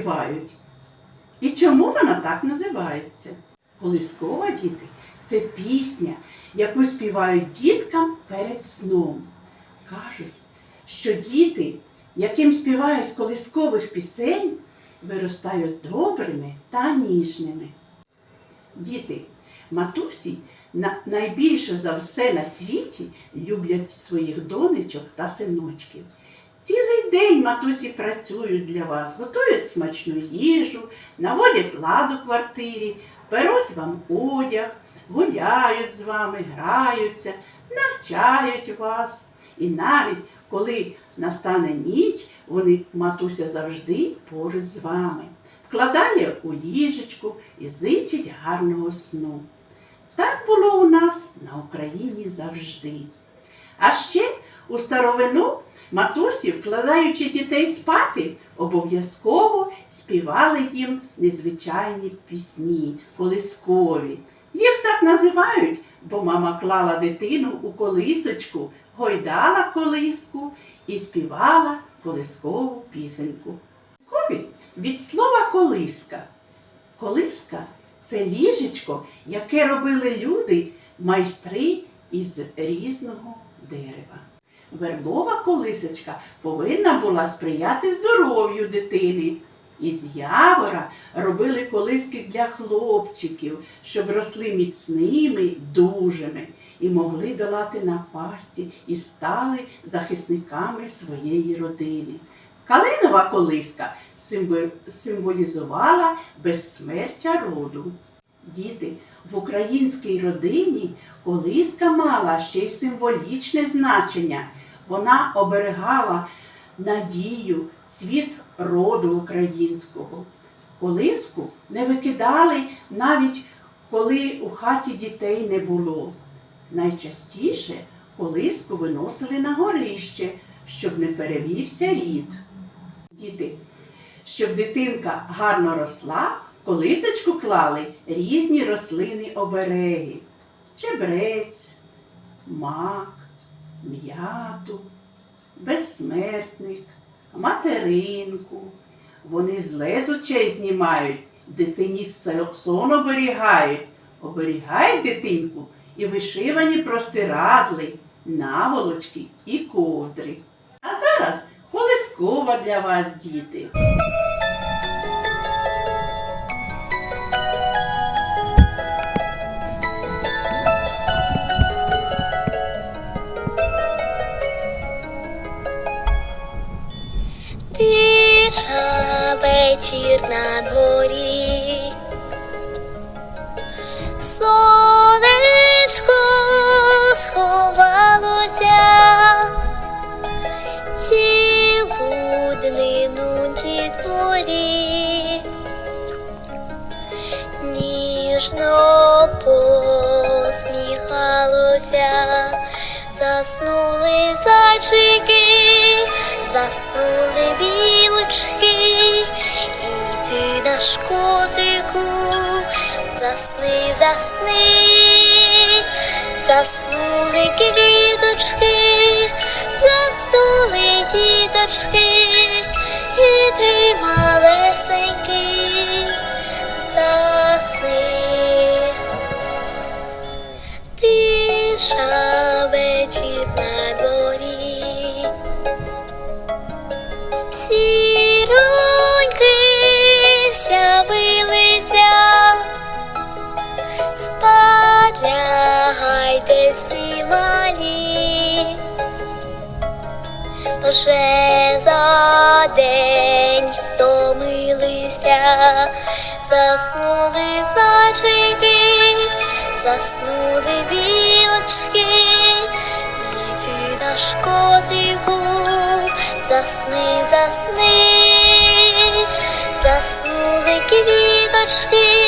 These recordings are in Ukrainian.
співають? І чому вона так називається? Колискова діти це пісня, яку співають діткам перед сном. Кажуть, що діти, яким співають колискових пісень, виростають добрими та ніжними. Діти, матусі на, найбільше за все на світі люблять своїх донечок та синочків. Цілий день матусі працюють для вас, готують смачну їжу, наводять лад у квартирі, беруть вам одяг, гуляють з вами, граються, навчають вас. І навіть коли настане ніч, вони матуся завжди поруч з вами, вкладає у ліжечку і зичить гарного сну. Так було у нас на Україні завжди. А ще у старовину матусі, вкладаючи дітей спати, обов'язково співали їм незвичайні пісні, колискові. Їх так називають, бо мама клала дитину у колисочку, гойдала колиску і співала колискову пісеньку. Колискові від слова колиска. Колиска це ліжечко, яке робили люди, майстри із різного дерева. Вербова колисочка повинна була сприяти здоров'ю дитини. Із явора робили колиски для хлопчиків, щоб росли міцними, дужими і могли долати напасті і стали захисниками своєї родини. Калинова колиска символізувала безсмертя роду. Діти, в українській родині колиска мала ще й символічне значення. Вона оберегала надію, цвіт роду українського. Колиску не викидали навіть коли у хаті дітей не було. Найчастіше колиску виносили на горище, щоб не перевівся рід. Діти, щоб дитинка гарно росла, колисочку клали різні рослини обереги. Чебрець, мак, м'яту, безсмертник, материнку. Вони зле з очей знімають, дитині со- сон оберігають, оберігають дитинку і вишивані простирадли, наволочки і ковдри. А зараз колискова для вас, діти. Вечір на дворі, сонечко сховалося, цілу днину дітворі, ніжно посміхалося, заснули зайчики, заснули наш котику, засни, засни, заснули квіточки, заснули діточки, і ти малесенький, засни. Тиша вечір спать. Лягайте всі малі, вже за день втомилися, заснули зайчики, заснули білочки, і ти наш котику, засни, засни, заснули квіточки,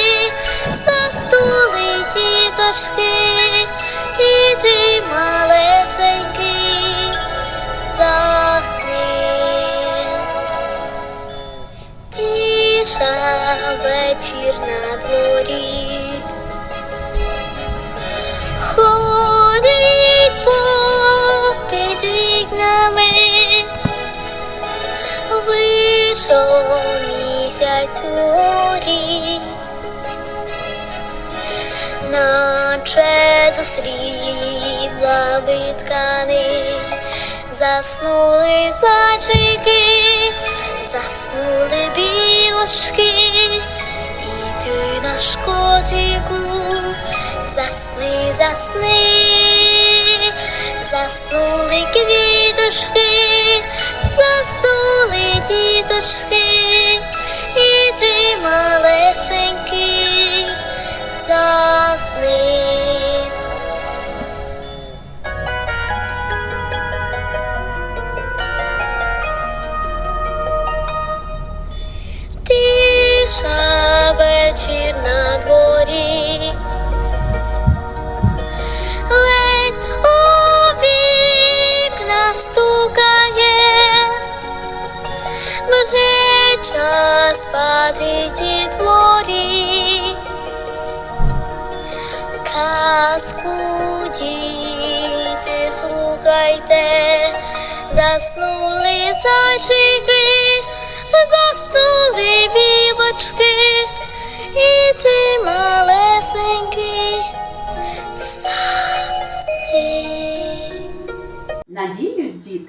діточки, і ти малесенький, засни. Тиша вечір на дворі. Вийшов місяць у рік, наче до срібла витканий, заснули зайчики, заснули білочки, і ти наш котику, засни, засни, заснули квіточки, заснули діточки,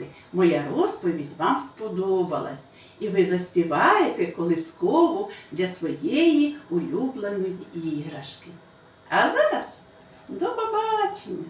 діти, моя розповідь вам сподобалась, і ви заспіваєте колискову для своєї улюбленої іграшки. А зараз до побачення!